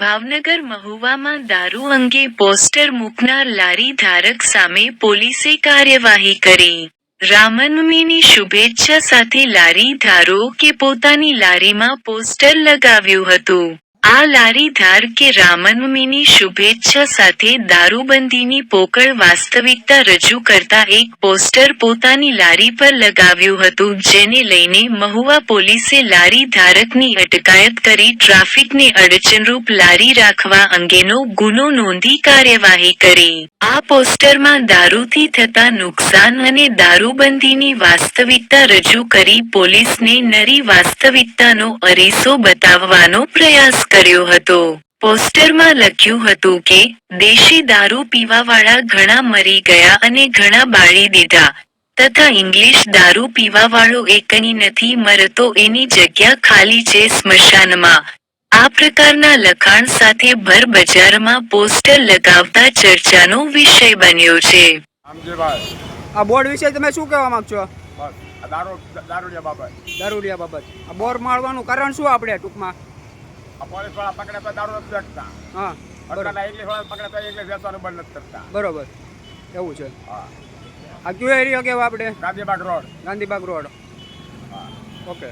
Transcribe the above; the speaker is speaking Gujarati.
ભાવનગર મહુવામાં દારૂ અંગે પોસ્ટર મૂકનાર લારી ધારક સામે પોલીસે કાર્યવાહી કરી. રામનવમીની શુભેચ્છા સાથે લારી ધારો કે પોતાની લારીમાં પોસ્ટર લગાવ્યું હતું. આ લારી ધાર કે રામનવમીની શુભેચ્છા સાથે દારૂબંધીની પોકળ વાસ્તવિકતા રજૂ કરતા એક પોસ્ટર પોતાની લારી પર લગાવ્યું હતું, જેને લઈને મહુવા પોલીસે લારી ધારકની અટકાયત કરી ટ્રાફિકને અડચણરૂપ લારી રાખવા અંગેનો ગુનો નોંધી કાર્યવાહી કરી. આ પોસ્ટરમાં દારૂથી થતા નુકસાન અને દારૂબંધીની વાસ્તવિકતા રજૂ કરી પોલીસને નરી વાસ્તવિકતાનો અરીસો બતાવવાનો પ્રયાસ કર્યો હતો. પોસ્ટરમાં લખ્યું હતું કે દેશી દારૂ પીવાવાળા ઘણા મરી ગયા અને ઘણા બાળી દીધા. તથા ઇંગ્લિશ દારૂ પીવાવાળો એકની નથી મરતો એની જગ્યા ખાલી છે સ્મશાનમાં. આ પ્રકારના લખાણ સાથે ભર બજારમાં પોસ્ટર લગાવતા ચર્ચાનો વિષય બન્યો છે. આ બોર્ડ વિશે તમે શું કહેવા માંગશો? દારૂડિયા બાબત. દારૂડિયા બાબત. આ બોર્ડ મારવાનું કારણ શું આપણે ટૂંકમાં? પોલીસવાળા પકડે તો દારૂ નથી શકતા હા બરોબર. ઇંગ્લિશ વાળા પકડે તો ઇંગ્લિશ વેચવાનું બંધ નથી કરતા. બરોબર. એવું છે. હા. આ કયો એરિયા કેવો આપણે ગાંધીબાગ રોડ. ગાંધીબાગ રોડ. હા. ઓકે.